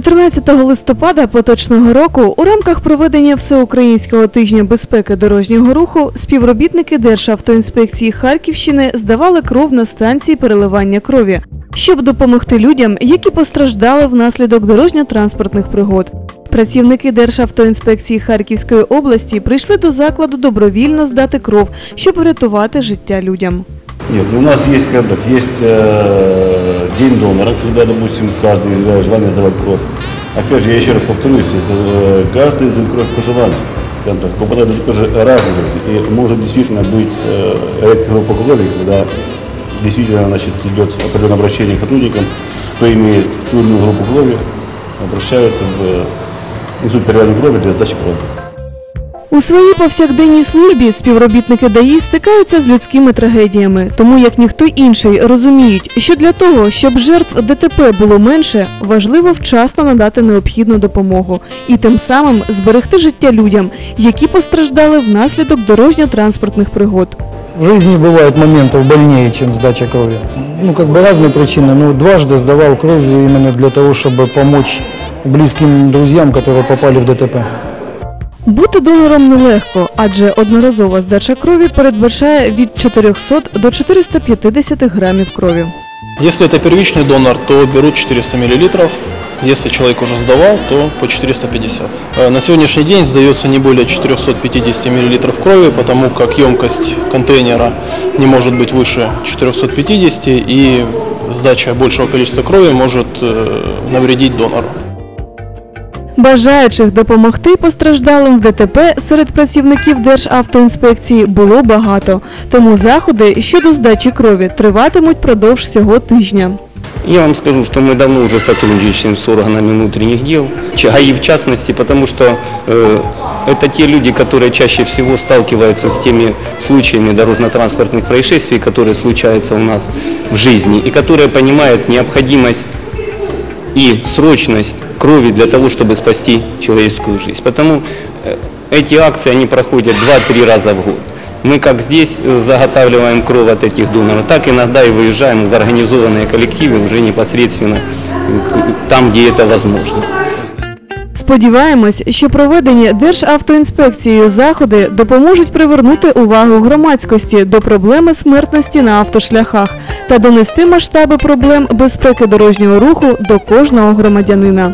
14 листопада поточного року у рамках проведення Всеукраїнського тижня безпеки дорожнього руху співробітники Державтоінспекції Харківщини здавали кров на станції переливання крові, щоб допомогти людям, які постраждали внаслідок дорожньо-транспортних пригод. Працівники Державтоінспекції Харківської області прийшли до закладу добровільно здати кров, щоб врятувати життя людям. Нет, ну у нас так, есть э, день донора, когда, допустим, каждый изъявляет желание сдавать кровь. Опять же, я еще раз повторюсь, это, э, каждый сдает кровь по желанию, скажем так, попадает тоже разные. И может действительно быть э, крови, когда действительно значит, идет определенное обращение к сотрудникам, кто имеет ту или иную группу крови, обращаются в э, институт переливания крови для сдачи крови. У своїй повсякденній службі співробітники ДАІ стикаються з людськими трагедіями, тому як ніхто інший розуміють, що для того, щоб жертв ДТП було менше, важливо вчасно надати необхідну допомогу і тим самим зберегти життя людям, які постраждали внаслідок дорожньо-транспортних пригод. В жизни бывают моменты больнее, чем сдача крови. Ну, как бы разные причины, но дважды сдавал кровь именно для того, чтобы помочь близким друзьям, которые попали в ДТП. Бути донором нелегко, адже одноразова здача крові передбачає від 400 до 450 грамів крові. Если это первичный донор, то берут 400 мл. Если человек уже сдавал, то по 450. Э, На сегодняшний день сдается не более 450 мл крови, потому как емкость контейнера не может быть выше 450 и сдача большего количества крови может э, навредить донору. Бажаючих допомогти постраждалим в ДТП серед працівників Державтоінспекції було багато, тому заходи щодо здачі крові триватимуть продовж всього тижня. Я вам скажу, что мы давно уже сотрудничаем с органами внутренних дел, Ч- ГАИ в частности, потому что э, это те люди, которые чаще всего сталкиваются с теми случаями дорожно-транспортных происшествий, которые случаются у нас в жизни, и которые понимают необходимость и срочность крови для того, чтобы спасти человеческую жизнь. Потому э, эти акции, они проходят 2-3 раза в год. Мы как здесь э, заготавливаем кровь от этих доноров, так иногда и выезжаем в организованные коллективы уже непосредственно э, к- там, где это возможно. Сподіваємось, що проведені Державтоінспекцією заходи допоможуть привернути увагу громадськості до проблеми смертності на автошляхах та донести масштаби проблем безпеки дорожнього руху до кожного громадянина.